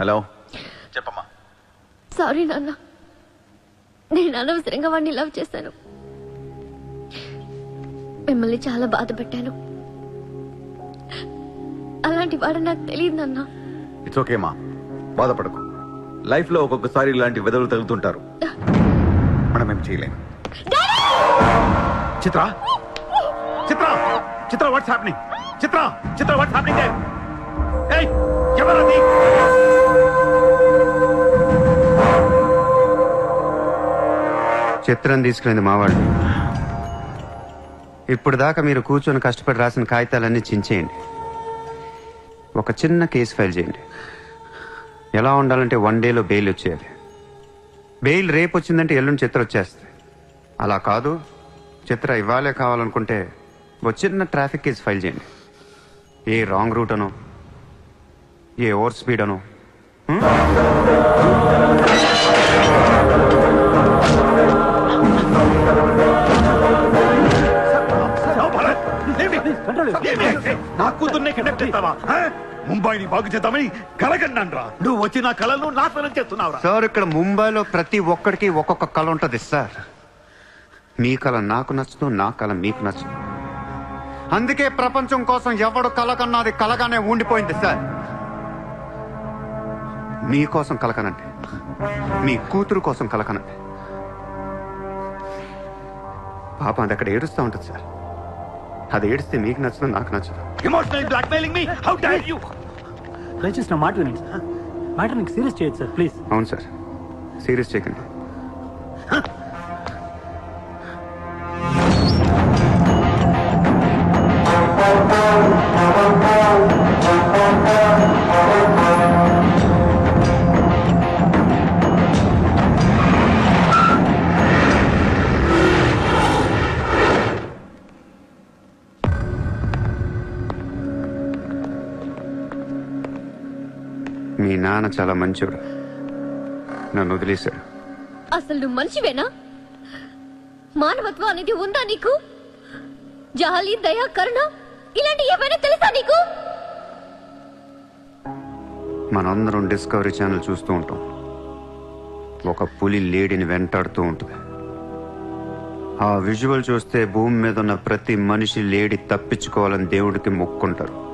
Hello. చెప్పమ్మా. Sorry నాన్న. నేను అనవసరంగా వాడిని లవ్ చేశాను. మిమ్మల్ని చాలా బాధ పెట్టాను. అలాంటి వాడు నాకు తెలియదు నాన్న. ఇట్స్ ఓకే మా బాధపడకు. లైఫ్లో ఒక్కొక్కసారి ఇలాంటి వెదవులు తగులుతుంటారు. మనం ఏం చేయలేం. Chitra! Chitra! Chitra what's happening Chitra! Chitra what's happening there ఏయ్ ఎవరది చిత్రం తీసుకునేది మావాళ్ళు. ఇప్పుడు దాకా మీరు కూర్చొని కష్టపడి రాసిన కాగితాలన్నీ చించేయండి. ఒక చిన్న కేసు ఫైల్ చేయండి. ఎలా ఉండాలంటే వన్ డేలో బెయిల్ వచ్చేయాలి. బెయిల్ రేపు వచ్చిందంటే ఎల్లుండి చిత్ర వచ్చేస్తుంది అలా కాదు. చిత్ర ఇవ్వాలే కావాలనుకుంటే ఒక చిన్న ట్రాఫిక్ కేసు ఫైల్ చేయండి. ఏ రాంగ్ రూట్ అనో ఏ ఓవర్ స్పీడ్ అనో నా కూతుర్నే కిడ్నాప్ చేస్తావా? ముంబైని బాగు చేద్దామని కలగన్నాను రా నువ్వు వచ్చి నా కళను నాశనం చేస్తున్నావురా. సార్ ఇక్కడ ముంబైలో ప్రతి ఒక్కడికి ఒక్కొక్క కళ ఉంటుంది సార్ మీ కళ నాకు నచ్చదు నా కళ మీకు నచ్చదు అందుకే ప్రపంచం కోసం ఎవడు కళ కన్నది కలగానే ఉండిపోయింది సార్ మీకోసం కలకనండి మీ కూతురు కోసం కలకనండి పాప అది అక్కడ ఏడుస్తూ ఉంటుంది సార్ అది ఏడిస్తే మీకు నచ్చదు నాకు నచ్చదు. ఎమోషనల్ బ్లాక్మెయిలింగ్ మీ హౌ డేర్ యు దయచేసి నా మాట వినండి సార్. మ్యాటర్ నీకు సీరియస్ చేయొచ్చు సార్. ప్లీజ్. అవును సార్. సీరియస్ చేయకండి. నాన్న చాలా మంచోడు. నన్ను వదిలేశాడు. అసలు నువ్వు మనిషివేనా? మానవత్వం అనేది ఉందా నీకు? జాలి దయ కరుణ ఇలాంటి ఏమైనా తెలుసా నీకు? మనందరం డిస్కవరీ ఛానల్ చూస్తూ ఉంటాం. ఒక పులి లేడిని వెంటాడుతూ ఉంటుంది. ఆ విజువల్ చూస్తే భూమి మీద ఉన్న ప్రతి మనిషి లేడి తప్పించుకోవాలని దేవుడికి మొక్కుంటారు.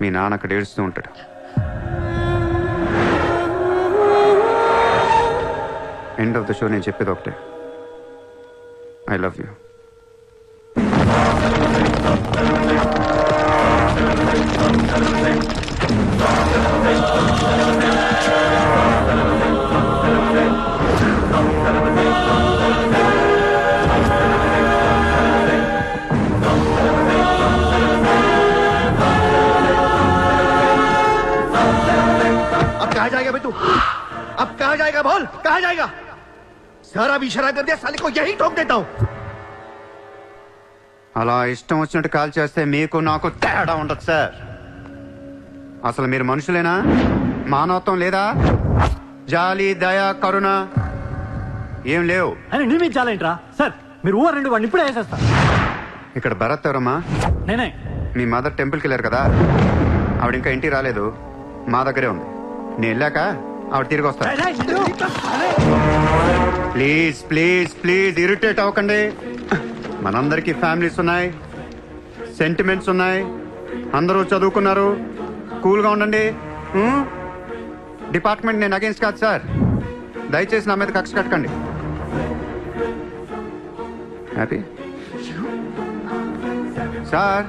మీ నాన్న అక్కడ ఏడుస్తూ ఉంటాడు. ఎండ్ ఆఫ్ ద షో నేను చెప్పేది ఒకటే. ఐ లవ్ యూ अब जाएगा बोल कहा जाएगा सारा भी इशारा कर दिया साले को यही ठोक देता हूँ అలా ఇష్టం వచ్చినట్టు కాల్ చేస్తే మీకు నాకు తేడా ఉండదు సార్ అసలు మీరు మనుషులేనా మానవత్వం లేదా జాలి దయ కరుణ ఏం లేవు అని నీ మీద చాలా ఏంట్రా సార్ మీరు ఊరు రెండు వాడిని ఇప్పుడే వేసేస్తా ఇక్కడ భరత్ ఎవరమ్మా నేనే మీ మదర్ టెంపుల్కి వెళ్ళారు కదా ఆవిడ ఇంకా ఇంటికి రాలేదు మా దగ్గరే ఉంది నేను వెళ్ళాక ఆవిడ తిరిగి వస్తారు ప్లీజ్ ప్లీజ్ ప్లీజ్ ఇరిటేట్ అవ్వకండి. మనందరికీ ఫ్యామిలీస్ ఉన్నాయి సెంటిమెంట్స్ ఉన్నాయి అందరూ చదువుకున్నారు. కూల్గా ఉండండి? డిపార్ట్మెంట్ నేను అగేన్స్ట్ కాదు సార్. దయచేసి నా మీద కక్ష కట్టకండి. హ్యాపీ సార్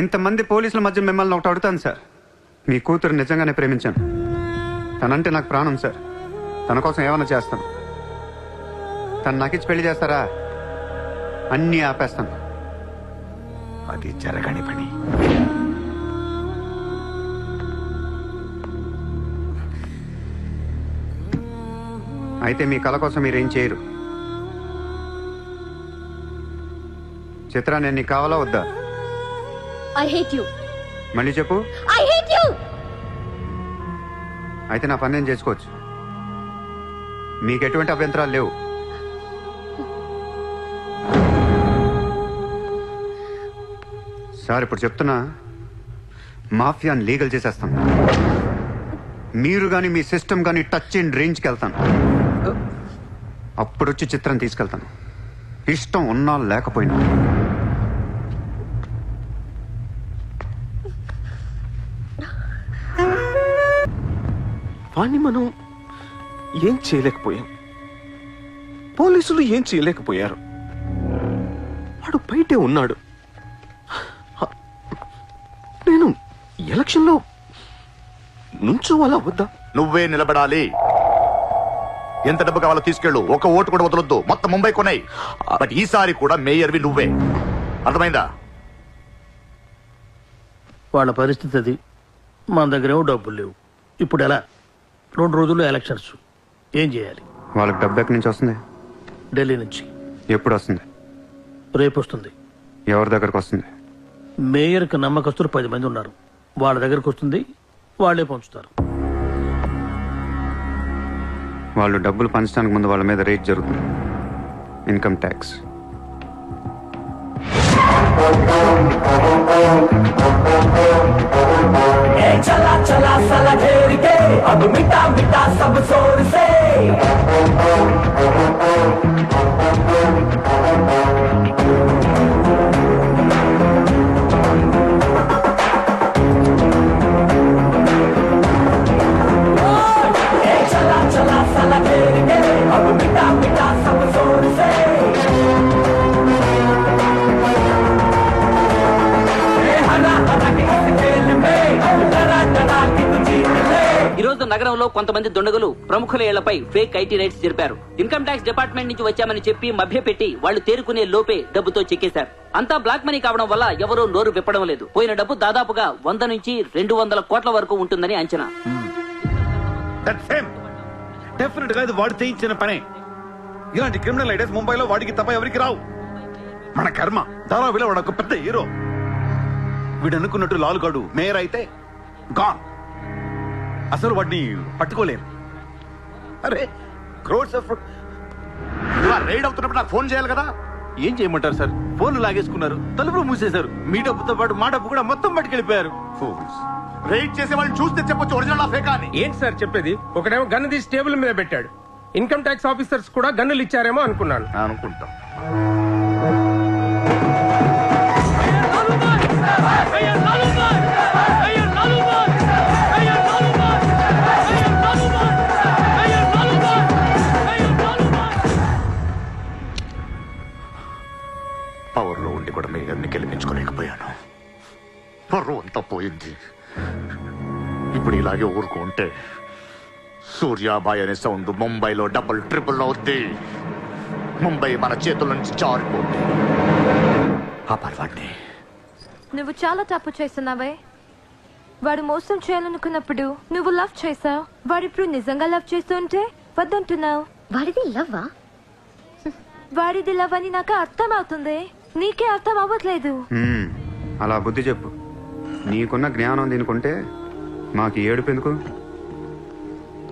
ఇంతమంది పోలీసుల మధ్య మిమ్మల్ని ఒకటి అడుగుతాను సార్. మీ కూతురు నిజంగానే ప్రేమించాను. తనంటే నాకు ప్రాణం సార్. తన కోసం ఏమైనా చేస్తాను. తను నాకిచ్చి పెళ్ళి చేస్తారా? అన్నీ ఆపేస్తాను. అది జరగని పని. అయితే మీ కళ కోసం మీరేం చేయరు. చిత్ర నేను నీకు కావాలా వద్దా? ఐ మళ్ళీ చెప్పు. అయితే నా పని నేను చేసుకోవచ్చు. మీకు ఎటువంటి అభ్యంతరాలు లేవు. సార్ ఇప్పుడు చెప్తున్నా మాఫియాని లీగల్ చేసేస్తాను మీరు కానీ మీ సిస్టమ్ కానీ టచ్ అండ్ రేంజ్కి వెళ్తాను అప్పుడు వచ్చి చిత్రం తీసుకెళ్తాను ఇష్టం ఉన్నా లేకపోయినా. వాణ్ణి మనం ఏం చేయలేకపోయాం. పోలీసులు ఏం చేయలేకపోయారు. వాడు బయటే ఉన్నాడు. నేను ఎలక్షన్లో నుంచోవాలా వద్దా? నువ్వే నిలబడాలి. ఎంత డబ్బు కావాలో తీసుకెళ్ళు. ఒక ఓటు కూడా వదలొద్దు. మొత్తం ముంబై కొన్నాయి బట్ ఈసారి కూడా మేయర్వి నువ్వే. అర్థమైందా? వాళ్ళ పరిస్థితి అది. మన దగ్గరేమో డబ్బులు లేవు. ఇప్పుడు ఎలా? రెండు రోజుల్లో ఎలక్షన్స్. ఏం చేయాలి? వాళ్ళకి డబ్బు ఎక్కడి నుంచి వస్తుంది? ఢిల్లీ నుంచి. ఎప్పుడు వస్తుంది? రేపు వస్తుంది. ఎవరి దగ్గరకు వస్తుంది? మేయర్కి నమ్మకస్తులు పది మంది ఉన్నారు. వాళ్ళ దగ్గరకు వస్తుంది వాళ్ళే పంచుతారు. వాళ్ళు డబ్బులు పంచడానికి ముందు వాళ్ళ మీద రేట్ జరుగుతుంది. Income tax. చలా చలా अब मिटा मिटा सब जोर से ए, चला चला साला घेर के अब मिटा मिटा सब जोर से రోజు నగరంలో కొంతమంది దుండగులు ప్రముఖుల ఏళ్ళపై ఫేక్ ఐటీ రైట్స్ జరిపారు. ఇన్కమ్ ట్యాక్స్ డిపార్ట్మెంట్ నుంచి వచ్చామని చెప్పి మభ్యపెట్టి వాళ్ళు తేరుకునే లోపే డబ్బుతో చెక్కేశారు. అంతా బ్లాక్ మనీ కావడం వల్ల ఎవరూ నోరు విప్పడం లేదు. పోయిన డబ్బు దాదాపుగా వంద నుంచి రెండు వందల కోట్ల వరకు ఉంటుందని అంచనా. డెఫినెట్గా ఇది వాడు చేయించిన పనే. ఇలాంటి క్రిమినల్ ఐడియాస్ ముంబైలో వాడికి తప్ప ఎవరికి రావు. మన కర్మ. ధారావిలో వాడు ఒక పెద్ద హీరో వీడు అనుకున్నట్టు లాల్గాడు మేయర్ అయితే గాన్ అసలు వాడిని పట్టుకోలేను అరే క్రోడ్స్ ఆఫ్ రైడ్ అవుతున్నప్పుడు నాకు ఫోన్ చేయాలి కదా? ఏం చేయమంటారు సార్? ఫోన్లు లాగేసుకున్నారు తలుపులు మూసేశారు. మీ డబ్బుతో పాటు మా డబ్బు కూడా మొత్తం పట్టుకెళ్ళిపోయారు. రైడ్ చేసే వాళ్ళని చూస్తే చెప్పొచ్చు ఒరిజినల్ ఫేకా అని. ఏంటి సార్ చెప్పేది? ఒకడేమో గన్ను తీసి టేబుల్ మీద పెట్టాడు. ఇన్కమ్ ట్యాక్స్ ఆఫీసర్స్ కూడా గన్నులు ఇచ్చారేమో అనుకున్నాను. అనుకుంటాం. ఊరుకుంటే సూర్యాబాయ్ అనే సౌండ్ ముంబైలో డబుల్ ట్రిపుల్ అవుద్ది. ముంబై మన చేతుల నుంచి జారిపోద్ది. ఆపాలి వాడిని నువ్వు చాలా తప్పు చేస్తున్నావే. వాడు మోసం చేయాలనుకున్నప్పుడు నువ్వు లవ్ చేసావు వాడు ఇప్పుడు నిజంగా లవ్ చేస్తుంటే వద్దంటున్నావు. వాడిది లవ్వా? వాడిది లవ్ అని నాకు అర్థం అవుతుంది నీకే అర్థం అవ్వట్లేదు మ్మ్. అలా బుద్ధి చెప్పు. నీకున్న జ్ఞానం దీనికుంటే మాకు ఈ ఏడుపు ఎందుకు?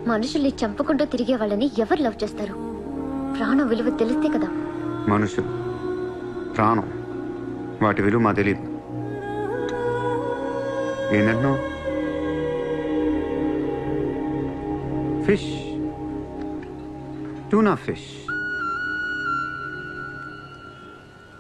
మనుషుల్ని చంపుకుంటూ తిరిగే వాళ్ళని ఎవరు లవ్ చేస్తారు? ప్రాణం విలువ తెలిస్తే కదా. మనుషులు ప్రాణం వాటి విలువ మా తెలియదు ఏంటంటున్నావు? Fish tuna fish